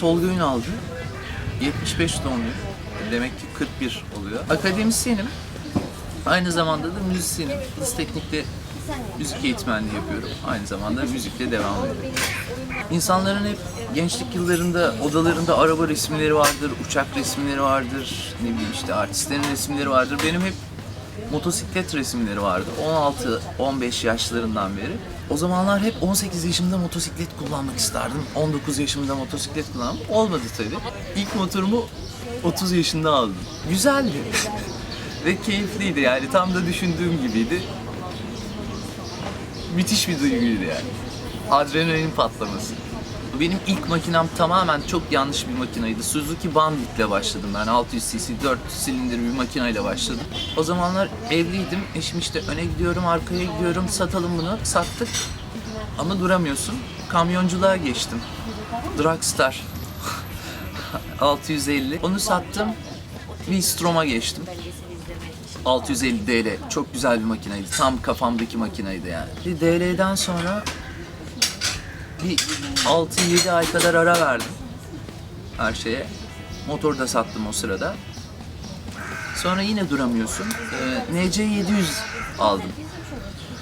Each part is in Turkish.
Tolga Ünal'dı. 75 doğumluyum. Demek ki 41 oluyor. Akademisyenim. Aynı zamanda da müzisyenim. Kız Teknik'te müzik eğitmenliği yapıyorum. Aynı zamanda müzikle devam ediyorum. İnsanların hep gençlik yıllarında odalarında araba resimleri vardır, uçak resimleri vardır, ne bileyim işte artistlerin resimleri vardır. Benim hep motosiklet resimleri vardı. 16-15 yaşlarından beri. O zamanlar hep 18 yaşımda motosiklet kullanmak isterdim. 19 yaşımda motosiklet kullandım. Olmadı tabii. İlk motorumu 30 yaşında aldım. Güzeldi. Ve keyifliydi yani. Tam da düşündüğüm gibiydi. Müthiş bir duyguydu yani. Adrenalin patlaması. Benim ilk makinem tamamen çok yanlış bir makinaydı. Suzuki Bandit ile başladım ben. 600 cc 4 silindir bir makineyle başladım. O zamanlar evliydim. Eşim işte öne gidiyorum, arkaya gidiyorum. Satalım bunu. Sattık. Ama duramıyorsun. Kamyonculuğa geçtim. Dragstar. 650. Onu sattım. Bir Strom'a geçtim. 650 DL. Çok güzel bir makineydi. Tam kafamdaki makineydi yani. Bir DL'den sonra bir 6-7 ay kadar ara verdim her şeye. Motor da sattım o sırada. Sonra yine duramıyorsun. Ee, NC700 aldım.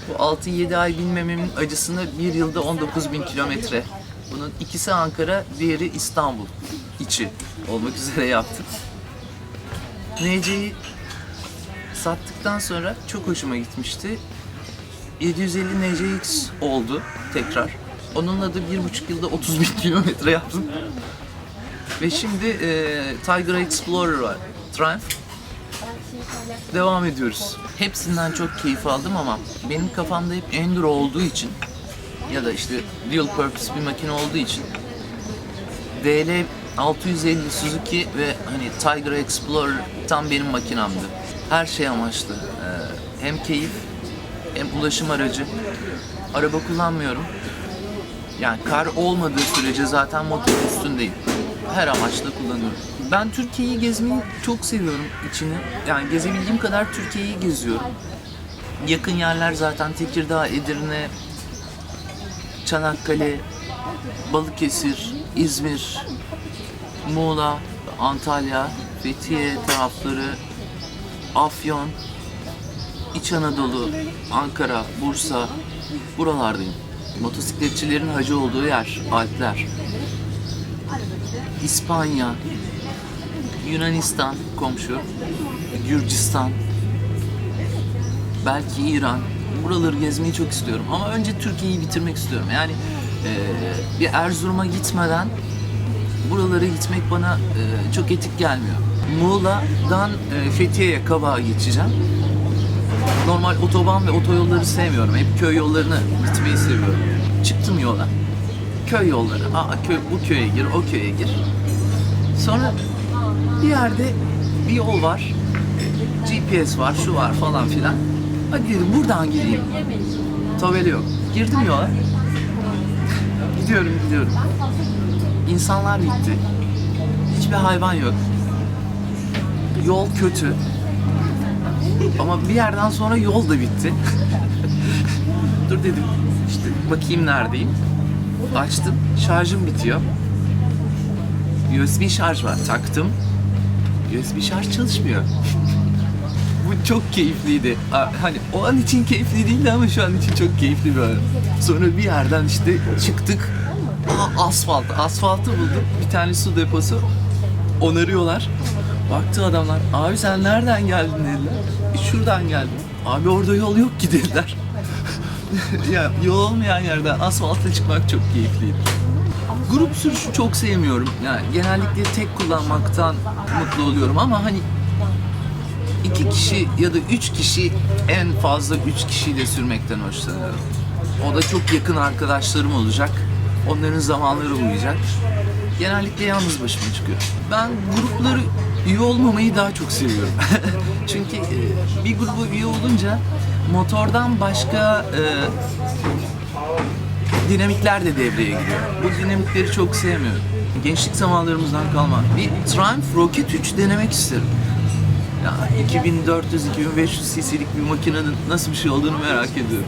Bu 6-7 ay binmememin acısını bir yılda 19 bin kilometre. Bunun ikisi Ankara, diğeri İstanbul içi olmak üzere yaptım. NC'yi sattıktan sonra çok hoşuma gitmişti. 750 NCX oldu tekrar. Onunla da bir buçuk yılda 30 bin kilometre yaptım. Ve şimdi e, Tiger Explorer var. Triumph. Devam ediyoruz. Hepsinden çok keyif aldım ama benim kafamda hep Enduro olduğu için ya da işte dual purpose bir makine olduğu için DL 650 Suzuki ve hani Tiger Explorer tam benim makinamdı. Her şey amaçlı. Ee, hem keyif hem ulaşım aracı. Araba kullanmıyorum. Yani kar olmadığı sürece zaten motor üstündeyim. Her amaçla kullanıyorum. Ben Türkiye'yi gezmeyi çok seviyorum içini. Yani gezebildiğim kadar Türkiye'yi geziyorum. Yakın yerler zaten Tekirdağ, Edirne, Çanakkale, Balıkesir, İzmir, Muğla, Antalya, Fethiye tarafları, Afyon, İç Anadolu, Ankara, Bursa buralardayım. Motosikletçilerin hacı olduğu yer, Alpler. İspanya, Yunanistan komşu, Gürcistan, belki İran. Buraları gezmeyi çok istiyorum ama önce Türkiye'yi bitirmek istiyorum. Yani eee, bir Erzurum'a gitmeden buralara gitmek bana eee, çok etik gelmiyor. Muğla'dan eee, Fethiye'ye Kavak'a geçeceğim. Normal otoban ve otoyolları sevmiyorum. Hep köy yollarını gitmeyi seviyorum. Çıktım yola. Köy yolları. Aa köy, bu köye gir, o köye gir. Sonra bir yerde bir yol var. GPS var, şu var falan filan. Hadi dedim buradan gideyim. Tabela yok. Girdim yola. gidiyorum, gidiyorum. İnsanlar bitti. Hiçbir hayvan yok. Yol kötü. Ama bir yerden sonra yol da bitti. Dur dedim işte bakayım neredeyim. Açtım şarjım bitiyor. USB şarj var taktım. USB şarj çalışmıyor. Bu çok keyifliydi. Hani o an için keyifli değildi ama şu an için çok keyifli bir an. Sonra bir yerden işte çıktık. Aa, asfalt. Asfaltı bulduk. Bir tane su deposu. Onarıyorlar. Baktı adamlar. Abi sen nereden geldin dediler. "E, şuradan geldim. Abi orada yol yok ki dediler. ya yol olmayan yerden asfalta çıkmak çok keyifliydi. Grup sürüşü çok sevmiyorum. Yani genellikle tek kullanmaktan mutlu oluyorum ama hani iki kişi ya da üç kişi en fazla üç kişiyle sürmekten hoşlanıyorum. O da çok yakın arkadaşlarım olacak. Onların zamanları uyacak. Genellikle yalnız başıma çıkıyor. Ben grupları üye olmamayı daha çok seviyorum. Çünkü e, bir gruba üye olunca motordan başka e, dinamikler de devreye giriyor. Bu dinamikleri çok sevmiyorum. Gençlik zamanlarımızdan kalma. Bir Triumph Rocket 3 denemek isterim. Ya 2400-2500 cc'lik bir makinenin nasıl bir şey olduğunu merak ediyorum.